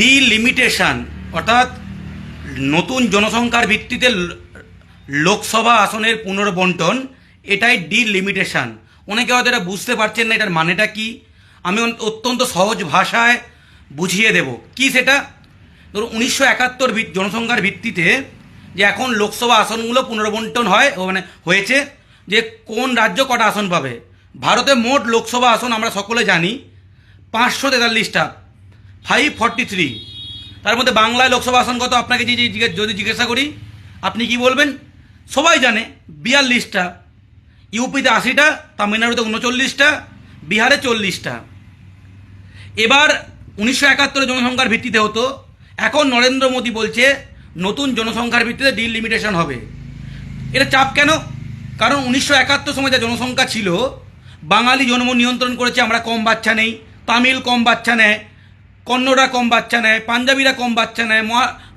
Delimitation অর্থাৎ নতুন জনসংখ্যার ভিত্তিতে লোকসভা আসনের পুনর্বন্টন, এটাই ডিলিমিটেশন অনেকে হয়তো এটা বুঝতে পারছেন না এটার মানেটা কি। আমি অত্যন্ত সহজ ভাষায় বুঝিয়ে দেব। কি সেটা? ধরুন উনিশশো একাত্তর জনসংখ্যার ভিত্তিতে যে এখন লোকসভা আসনগুলো পুনর্বন্টন হয় মানে হয়েছে, যে কোন রাজ্য কটা আসন পাবে। ভারতে মোট লোকসভা আসন আমরা সকলে জানি, পাঁচশো তেতাল্লিশটা। ফাইভ ফর্টি থ্রি তার মধ্যে বাংলায় লোকসভা আসন কত? আপনাকে যদি যদি জিজ্ঞাসা করি, আপনি কি বলবেন? সবাই জানে বিয়াল্লিশটা, ইউপিতে আশিটা, তামিলনাড়ুতে উনচল্লিশটা, বিহারে চল্লিশটা। এবার উনিশশো একাত্তরে জনসংখ্যার ভিত্তিতে হতো। এখন নরেন্দ্র মোদী বলছে, নতুন জনসংখ্যার ভিত্তিতে ডিলিমিটেশন হবে। এটা চাপ কেন? কারণ উনিশশো একাত্তর সময় যা জনসংখ্যা ছিল, বাঙালি জন্ম নিয়ন্ত্রণ করেছে, আমরা কম বাচ্চা নেই, তামিল কম বাচ্চা নেয় কন্নড়রা কম বাচ্চা নেয়, পাঞ্জাবিরা কম বাচ্চা নেয়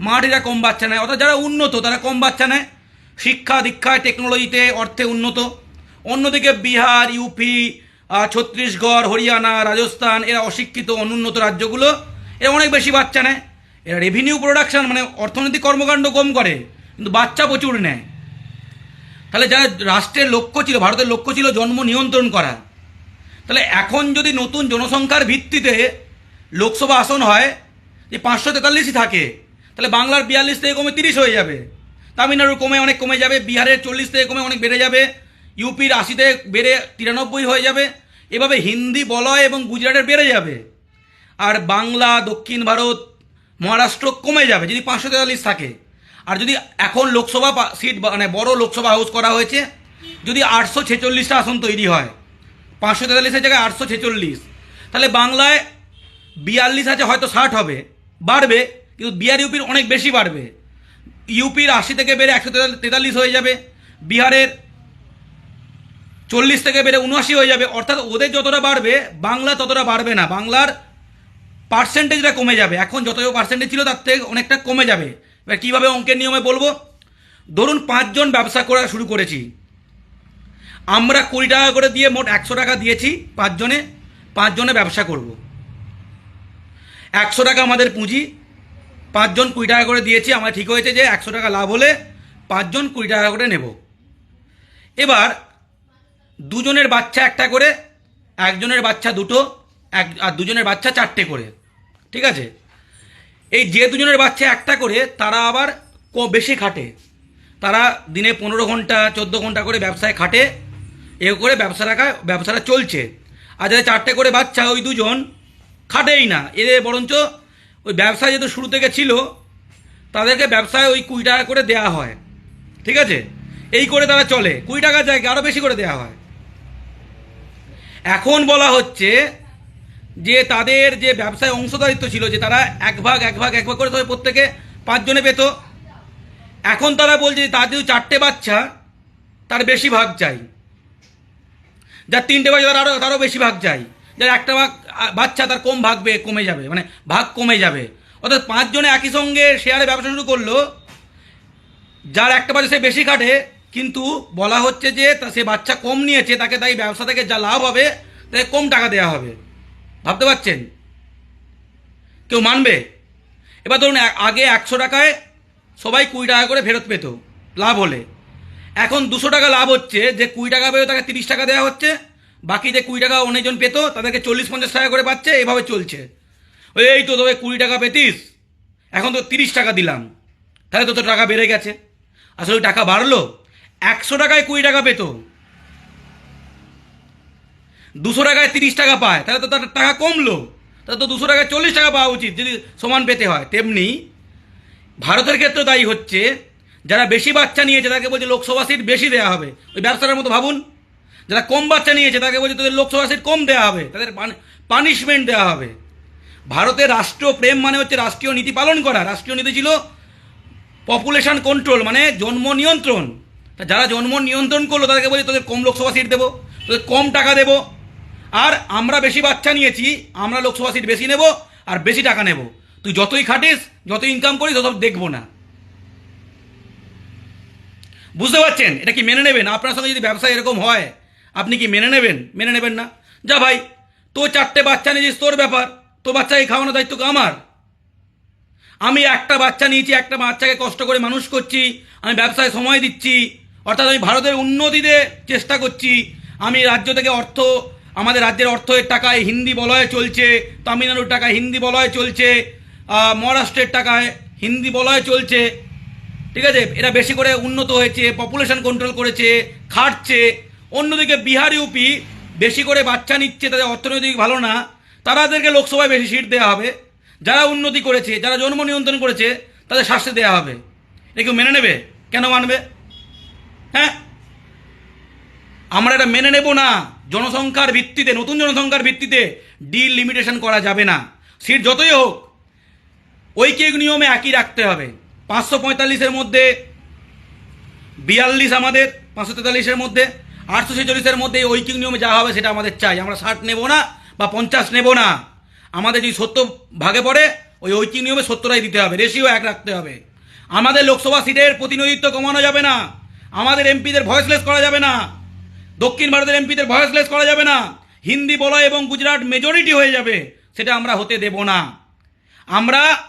মারাঠিরা কম বাচ্চা নেয়, অর্থাৎ যারা উন্নত তারা কম বাচ্চা নেয়। শিক্ষা, দীক্ষায় টেকনোলজিতে অর্থে উন্নত। অন্যদিকে বিহার ইউপি ছত্তিশগড়, হরিয়ানা, রাজস্থান, এরা অশিক্ষিত, অনুন্নত রাজ্যগুলো। এরা অনেক বেশি বাচ্চা নেয়। এরা রেভিনিউ প্রোডাকশন মানে অর্থনৈতিক কর্মকাণ্ড কম করে, কিন্তু বাচ্চা প্রচুর নেয়। তাহলে যারা রাষ্ট্রের লক্ষ্য ছিল, ভারতের লক্ষ্য ছিল জন্ম নিয়ন্ত্রণ করা। তাহলে এখন যদি নতুন জনসংখ্যার ভিত্তিতে লোকসভা আসন হয় যে পাঁচশো তেতাল্লিশই থাকে, তাহলে বাংলার বিয়াল্লিশ থেকে কমে তিরিশ হয়ে যাবে। তামিলনাড়ু কমে অনেক কমে যাবে, বিহারের চল্লিশ থেকে কমে অনেক বেড়ে যাবে, ইউপির আশিতে বেড়ে তিরানব্বই হয়ে যাবে। এভাবে হিন্দি, বলয় এবং গুজরাটের বেড়ে যাবে। আর বাংলা, দক্ষিণ ভারত, মহারাষ্ট্র কমে যাবে, যদি পাঁচশো তেতাল্লিশ থাকে। আর যদি এখন লোকসভা সিট মানে বড় লোকসভা হাউস করা হয়েছে, যদি আটশো ছেচল্লিশটা আসন তৈরি হয়, পাঁচশো তেতাল্লিশের জায়গায় আটশো ছেচল্লিশ, তাহলে বাংলায় বিয়াল্লিশ আছে, হয়তো ষাট হবে। বাড়বে, কিন্তু বিহার ইউপির অনেক বেশি বাড়বে। ইউপির আশি থেকে বেড়ে একশো তেতাল্লিশ হয়ে যাবে। বিহারের চল্লিশ থেকে বেড়ে উনআশি হয়ে যাবে। অর্থাৎ ওদের যতটা বাড়বে, বাংলা ততটা বাড়বে না। বাংলার পার্সেন্টেজটা কমে যাবে। এখন যত পার্সেন্টেজ ছিল, তার থেকে অনেকটা কমে যাবে। এবার কীভাবে অঙ্কের নিয়মে বলব? ধরুন পাঁচজন ব্যবসা করা শুরু করেছি। আমরা কুড়ি টাকা করে দিয়ে মোট একশো টাকা দিয়েছি পাঁচজনে। পাঁচজনে ব্যবসা করব। একশো টাকা আমাদের পুঁজি। পাঁচজন কুড়ি টাকা করে দিয়েছি আমার ঠিক হয়েছে যে একশো টাকা লাভ হলে পাঁচজন কুড়ি টাকা করে নেব। এবার দুজনের বাচ্চা একটা করে, একজনের বাচ্চা দুটো, এক আর দুজনের বাচ্চা চারটে করে। ঠিক আছে? এই যে দুজনের বাচ্চা একটা করে, তারা আবার বেশি খাটে। তারা দিনে পনেরো ঘণ্টা, চোদ্দ ঘণ্টা করে ব্যবসায় খাটে। এ করে ব্যবসা রাখা, ব্যবসাটা চলছে। আর যাদের চারটে করে বাচ্চা, ওই দুজন খাটেই না। এদের বরঞ্চ ওই ব্যবসা যেহেতু শুরু থেকে ছিল, তাদেরকে ব্যবসায় ওই কুড়ি টাকা করে দেওয়া হয়। ঠিক আছে? এই করে তারা চলে। কুড়ি টাকার জায়গায় আরও বেশি করে দেওয়া হয়। এখন বলা হচ্ছে যে তাদের যে ব্যবসায় অংশদারিত্ব ছিল, যে তারা এক ভাগ এক ভাগ এক ভাগ করে তবে প্রত্যেকে পাঁচজনে পেত। এখন তারা বলছে তার যদি চারটে বাচ্চা, তার বেশি ভাগ চাই। যার তিনটে বাচ্চা, তার আরও তারও বেশি ভাগ চাই। যার একটা ভাগ বাচ্চা তার কম ভাগ বে- কমে যাবে মানে ভাগ কমে যাবে। অর্থাৎ পাঁচজনে একই সঙ্গে শেয়ারে ব্যবসা শুরু করল, যার একটা বাচ্চা সে বেশি কাটে কিন্তু বলা হচ্ছে যে তা সে বাচ্চা কম নিয়েছে, তাকে তাই ব্যবসা থেকে যা লাভ হবে, তাকে কম টাকা দেওয়া হবে। ভাবতে পারছেন? কেউ মানবে? এবার ধরুন আগে একশো টাকায় সবাই কুড়ি টাকা করে ফেরত পেত, লাভ হলে। এখন দুশো টাকা লাভ হচ্ছে, যে কুড়ি টাকা পেয়ে তাকে তিরিশ টাকা দেওয়া হচ্ছে বাকি যে কুড়ি টাকা অনেকজন পেত, তাদেরকে চল্লিশ পঞ্চাশ টাকা করে পাচ্ছে, এভাবে চলছে। ওই, এই তো তবে কুড়ি টাকা পেতিস, এখন তো তিরিশ টাকা দিলাম, তাহলে তো তোর টাকা বেড়ে গেছে। আসলে টাকা বাড়লো, একশো টাকায় কুড়ি টাকা পেত। দুশো টাকায় তিরিশ টাকা পায়, তাহলে তো তার টাকা কমলো। তাহলে তো দুশো টাকায় চল্লিশ টাকা পাওয়া উচিত, যদি সমান পেতে হয়, তেমনি। ভারতের ক্ষেত্রে তাই হচ্ছে, যারা বেশি বাচ্চা নিয়েছে তাকে বলছে লোকসভা সিট বেশি দেওয়া হবে। ওই ব্যবসাটার মতো ভাবুন। যারা কম বাচ্চা নিয়েছে তাকে বলছে তাদের লোকসভা সিট কম দেওয়া হবে, তাদের পানিশমেন্ট দেওয়া হবে। ভারতের রাষ্ট্রীয় প্রেম মানে হচ্ছে রাষ্ট্রীয় নীতি পালন করা। রাষ্ট্রীয় নীতি ছিল পপুলেশন কন্ট্রোল মানে জন্ম নিয়ন্ত্রণ। তা যারা জন্ম নিয়ন্ত্রণ করল, তাদেরকে বলছে তোদের কম লোকসভা সিট দেবো, তোদের কম টাকা দেবো। আর আমরা বেশি বাচ্চা নিয়েছি, আমরা লোকসভা সিট বেশি নেব আর বেশি টাকা নেব। তুই যতই খাটিস যত ইনকাম করিস, তত দেখব না। বুঝতে পারছেন? এটা কি মেনে নেবেন? আপনার সঙ্গে যদি ব্যবসা এরকম হয় আপনি কি মেনে নেবেন? মেনে নেবেন না। যা ভাই, তো চারটে বাচ্চা নিয়েছিস, তোর ব্যাপার। তোর বাচ্চাকে খাওয়ানোর দায়িত্ব আমার। আমি একটা বাচ্চা নিয়েছি, একটা বাচ্চাকে কষ্ট করে মানুষ করছি, আমি ব্যবসায় সময় দিচ্ছি, অর্থাৎ আমি ভারতের উন্নতিতে চেষ্টা করছি। আমি রাজ্য থেকে অর্থ, আমাদের রাজ্যের অর্থের টাকায় হিন্দি বলয়ে চলছে, তামিলনাড়ুর টাকায় হিন্দি বলয়ে চলছে মহারাষ্ট্রের টাকায় হিন্দি বলয়ে চলছে। ঠিক আছে? এরা বেশি করে উন্নত হয়েছে পপুলেশন কন্ট্রোল করেছে, খাটছে অন্যদিকে বিহার, ইউপি বেশি করে বাচ্চা নিচ্ছে, তাদের অর্থনৈতিক ভালো না তাদেরকে লোকসভায় বেশি সিট দেওয়া হবে। যারা উন্নতি করেছে, যারা জন্ম নিয়ন্ত্রণ করেছে, তাদের শাস্তি দেওয়া হবে। এটা কেউ মেনে নেবে? কেন মানবে? হ্যাঁ? আমরা এটা মেনে নেব না। জনসংখ্যার ভিত্তিতে, নতুন জনসংখ্যার ভিত্তিতে ডিল লিমিটেশন করা যাবে না। সিট যতই হোক ঐকিক নিয়মে একই রাখতে হবে। পাঁচশো পঁয়তাল্লিশের মধ্যে বিয়াল্লিশ আমাদের, পাঁচশো তেতাল্লিশের মধ্যে। আটশো ছেচল্লিশের মধ্যে এই ঐকিক নিয়মে যা হবে সেটা আমাদের চাই। আমরা ষাট নেব না বা পঞ্চাশ নেব না। আমাদের যদি সত্তর ভাগে পড়ে, ওই ঐকিক নিয়মে সত্তরাই দিতে হবে, রেশিও এক রাখতে হবে। আমাদের লোকসভা সিটের প্রতিনিধিত্ব কমানো যাবে না। আমাদের এমপিদের ভয়েসলেস করা যাবে না। দক্ষিণ ভারতের এমপিদের ভয়েসলেস করা যাবে না। হিন্দি বলা এবং গুজরাট মেজরিটি হয়ে যাবে, সেটা আমরা হতে দেব না। আমরা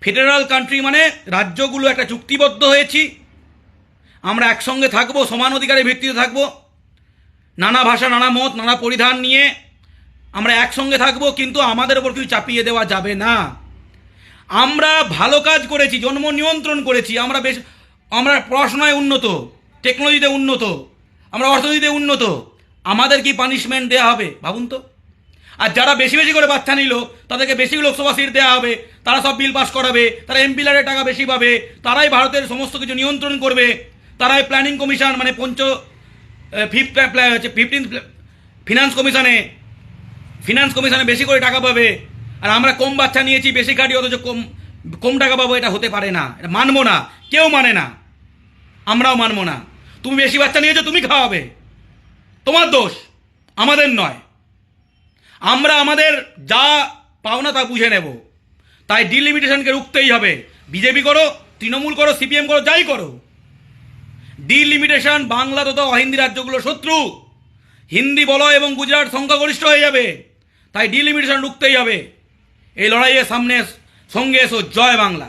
ফেডারাল কান্ট্রি মানে রাজ্যগুলো একটা চুক্তিবদ্ধ হয়েছি। আমরা একসঙ্গে থাকব, সমান অধিকারের ভিত্তিতে থাকব। নানা ভাষা, নানা মত, নানা পরিধান নিয়ে আমরা একসঙ্গে থাকব, কিন্তু আমাদের ওপর কিছু চাপিয়ে দেওয়া যাবে না। আমরা ভালো কাজ করেছি, জন্ম নিয়ন্ত্রণ করেছি, আমরা বেশ আমরা পড়াশোনায় উন্নত টেকনোলজিতে উন্নত, আমরা অর্থনীতিতে উন্নত। আমাদের কি পানিশমেন্ট দেওয়া হবে? ভাবুন তো। আর যারা বেশি বেশি করে বাচ্চা নিল, তাদেরকে বেশি লোকসভা সিট দেওয়া হবে, তারা সব বিল পাস করাবে, তারা এমপি লারের টাকা বেশি পাবে, তারাই ভারতের সমস্ত কিছু নিয়ন্ত্রণ করবে, তারাই প্ল্যানিং কমিশন মানে পঞ্চ ফিফথ হচ্ছে ফিফটিন ফিনান্স কমিশনে ফিনান্স কমিশনে বেশি করে টাকা পাবে। আর আমরা কম বাচ্চা নিয়েছি, বেশি কাটি অথচ কম কম টাকা পাবো, এটা হতে পারে না। এটা মানবো না। কেউ মানে না। আমরাও মানবো না। তুমি বেশি বাচ্চা নিয়েছো, তুমি খাওয়াবে। তোমার দোষ, আমাদের নয়। আমরা আমাদের যা পাওনা তা বুঝে নেব। তাই ডিলিমিটেশনকে রুখতেই হবে। বিজেপি করো, তৃণমূল করো, সিপিএম করো, যাই করো। ডিলিমিটেশন বাংলা তথা অহিন্দি রাজ্যগুলো শত্রু। হিন্দি বলো এবং গুজরাট সংখ্যাগরিষ্ঠ হয়ে যাবে। তাই ডিলিমিটেশন রুখতেই হবে। এই লড়াইয়ের সামনে সঙ্গে এসো, জয় বাংলা।